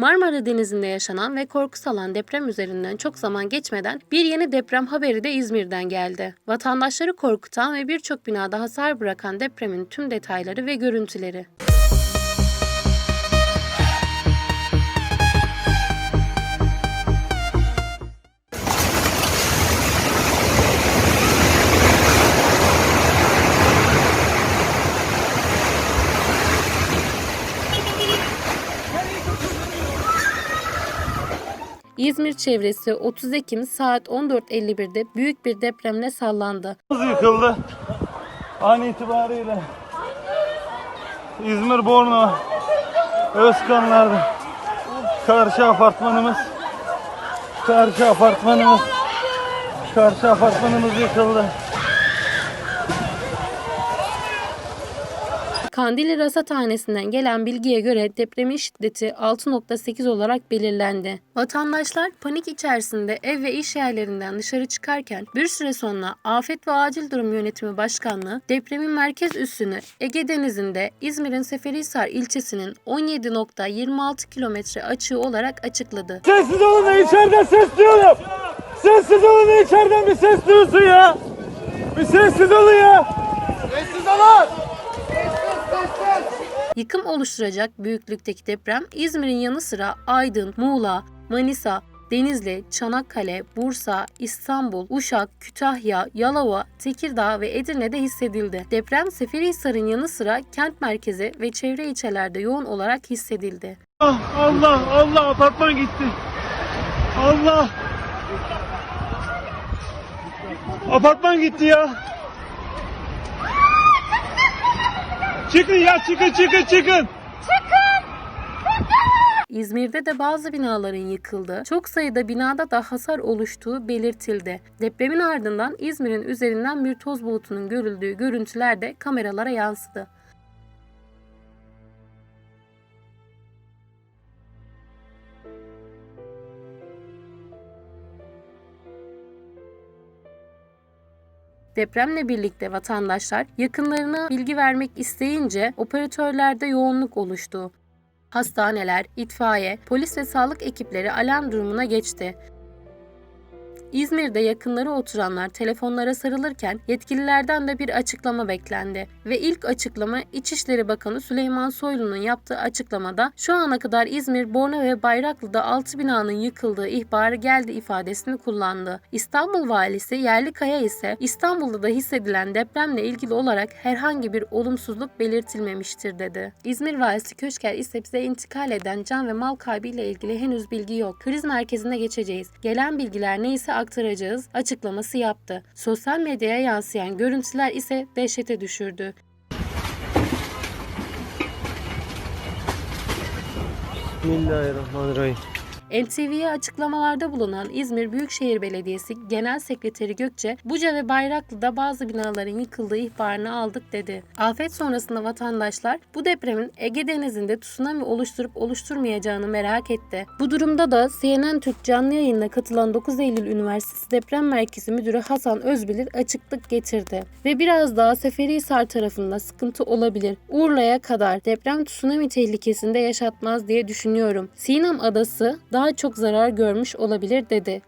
Marmara Denizi'nde yaşanan ve korku salan deprem üzerinden çok zaman geçmeden bir yeni deprem haberi de İzmir'den geldi. Vatandaşları korkutan ve birçok binada hasar bırakan depremin tüm detayları ve görüntüleri. İzmir çevresi 30 Ekim saat 14.51'de büyük bir depremle sallandı. yıkıldı. An itibariyle İzmir Borno Özkanlar'da karşı apartmanımız karşı apartmanımız karşı apartmanımız yıkıldı. Kandilli Rasathanesi'nden gelen bilgiye göre depremin şiddeti 6.8 olarak belirlendi. Vatandaşlar panik içerisinde ev ve iş yerlerinden dışarı çıkarken bir süre sonra Afet ve Acil Durum Yönetimi Başkanlığı depremin merkez üssünü Ege Denizi'nde İzmir'in Seferihisar ilçesinin 17.26 kilometre açığı olarak açıkladı. Sessiz olun da içeriden ses duyuyorum. Sessiz olun da içeriden bir ses duyulsun ya. Bir sessiz olun ya. Sessiz olun. Yıkım oluşturacak büyüklükteki deprem İzmir'in yanı sıra Aydın, Muğla, Manisa, Denizli, Çanakkale, Bursa, İstanbul, Uşak, Kütahya, Yalova, Tekirdağ ve Edirne'de hissedildi. Deprem Seferihisar'ın yanı sıra kent merkezi ve çevre ilçelerde yoğun olarak hissedildi. Ah, Allah Allah apartman gitti. Allah. Apartman gitti ya. Çıkın ya çıkın çıkın çıkın. İzmir'de de bazı binaların yıkıldığı, çok sayıda binada da hasar oluştuğu belirtildi. Depremin ardından İzmir'in üzerinden bir toz bulutunun görüldüğü görüntüler de kameralara yansıdı. Depremle birlikte vatandaşlar yakınlarına bilgi vermek isteyince operatörlerde yoğunluk oluştu. Hastaneler, itfaiye, polis ve sağlık ekipleri alarm durumuna geçti. İzmir'de yakınları oturanlar telefonlara sarılırken yetkililerden de bir açıklama beklendi. Ve ilk açıklama İçişleri Bakanı Süleyman Soylu'nun yaptığı açıklamada şu ana kadar İzmir, Borno ve Bayraklı'da 6 binanın yıkıldığı ihbarı geldi ifadesini kullandı. İstanbul Valisi Yerlikaya ise İstanbul'da da hissedilen depremle ilgili olarak herhangi bir olumsuzluk belirtilmemiştir dedi. İzmir Valisi Köşker ise bize intikal eden can ve mal kaybıyla ilgili henüz bilgi yok. Kriz merkezine geçeceğiz. Gelen bilgiler neyse aktaracağız açıklaması yaptı. Sosyal medyaya yansıyan görüntüler ise dehşete düşürdü. Bismillahirrahmanirrahim. NTV'ye açıklamalarda bulunan İzmir Büyükşehir Belediyesi Genel Sekreteri Gökçe, Buca ve Bayraklı'da bazı binaların yıkıldığı ihbarını aldık dedi. Afet sonrasında vatandaşlar bu depremin Ege Denizi'nde tsunami oluşturup oluşturmayacağını merak etti. Bu durumda da CNN Türk canlı yayınına katılan 9 Eylül Üniversitesi Deprem Merkezi Müdürü Hasan Özbilir açıklık getirdi. Ve biraz daha Seferihisar tarafında sıkıntı olabilir. Urla'ya kadar deprem tsunami tehlikesinde yaşatmaz diye düşünüyorum. Sinam Adası daha çok zarar görmüş olabilir dedi.